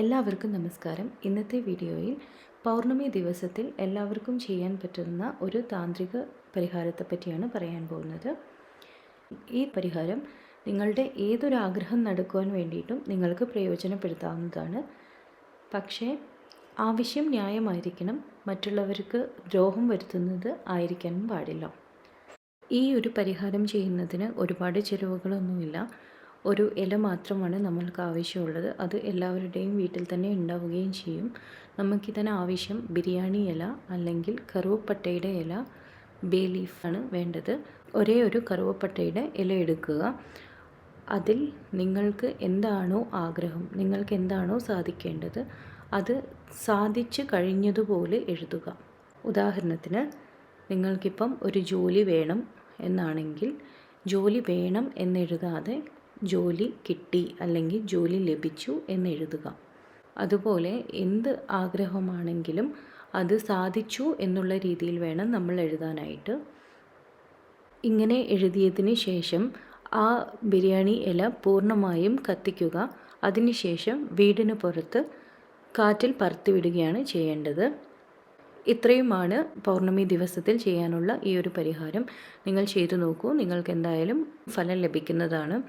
എല്ലാവർക്കും നമസ്കാരം. ഇന്നത്തെ വീഡിയോയിൽ പൗർണമി ദിവസത്തിൽ എല്ലാവർക്കും ചെയ്യാൻ പറ്റുന്ന ഒരു താന്ത്രിക പരിഹാരത്തെ പറ്റിയാണ് പറയാൻ പോകുന്നത്. ഈ പരിഹാരം നിങ്ങളുടെ ഏതൊരു ആഗ്രഹം നടക്കുവാൻ വേണ്ടിയിട്ടും നിങ്ങൾക്ക് പ്രയോജനപ്പെടുത്താവുന്നതാണ്. പക്ഷേ ആവശ്യം ന്യായമായിരിക്കണം മറ്റുള്ളവർക്ക് ദ്രോഹം വരുത്തുന്നത് ആയിരിക്കാനും പാടില്ല. ഈ ഒരു പരിഹാരം ചെയ്യുന്നതിന് ഒരുപാട് ചിലവുകളൊന്നുമില്ല. ഒരു ഇല മാത്രമാണ് നമ്മൾക്ക് ആവശ്യമുള്ളത്. അത് എല്ലാവരുടെയും വീട്ടിൽ തന്നെ ഉണ്ടാവുകയും ചെയ്യും. നമുക്കിതിന് ആവശ്യം ബിരിയാണി ഇല അല്ലെങ്കിൽ കറുവപ്പട്ടയുടെ ഇല ബേ ലീഫാണ് വേണ്ടത്. ഒരേ ഒരു കറുവപ്പട്ടയുടെ ഇല എടുക്കുക. അതിൽ നിങ്ങൾക്ക് എന്താണോ ആഗ്രഹം നിങ്ങൾക്ക് എന്താണോ സാധിക്കേണ്ടത് അത് സാധിച്ചു കഴിഞ്ഞതുപോലെ എഴുതുക. ഉദാഹരണത്തിന് നിങ്ങൾക്കിപ്പം ഒരു ജോലി വേണം എന്നാണെങ്കിൽ ജോലി വേണം എന്നെഴുതാതെ ജോലി കിട്ടി അല്ലെങ്കിൽ ജോലി ലഭിച്ചു എന്നെഴുതുക അതുപോലെ എന്ത് ആഗ്രഹമാണെങ്കിലും അത് സാധിച്ചു എന്നുള്ള രീതിയിൽ വേണം നമ്മൾ എഴുതാനായിട്ട്. ഇങ്ങനെ എഴുതിയതിന് ശേഷം ആ ബിരിയാണി ഇല പൂർണമായും കത്തിക്കുക. അതിനുശേഷം വീടിന് പുറത്ത് കാറ്റിൽ പറത്തിവിടുകയാണ് ചെയ്യേണ്ടത്. ഇത്രയുമാണ് പൗർണമി ദിവസത്തിൽ ചെയ്യാനുള്ള ഈ ഒരു പരിഹാരം. നിങ്ങൾ ചെയ്തു നോക്കൂ. നിങ്ങൾക്ക് എന്തായാലും ഫലം ലഭിക്കുന്നതാണ്.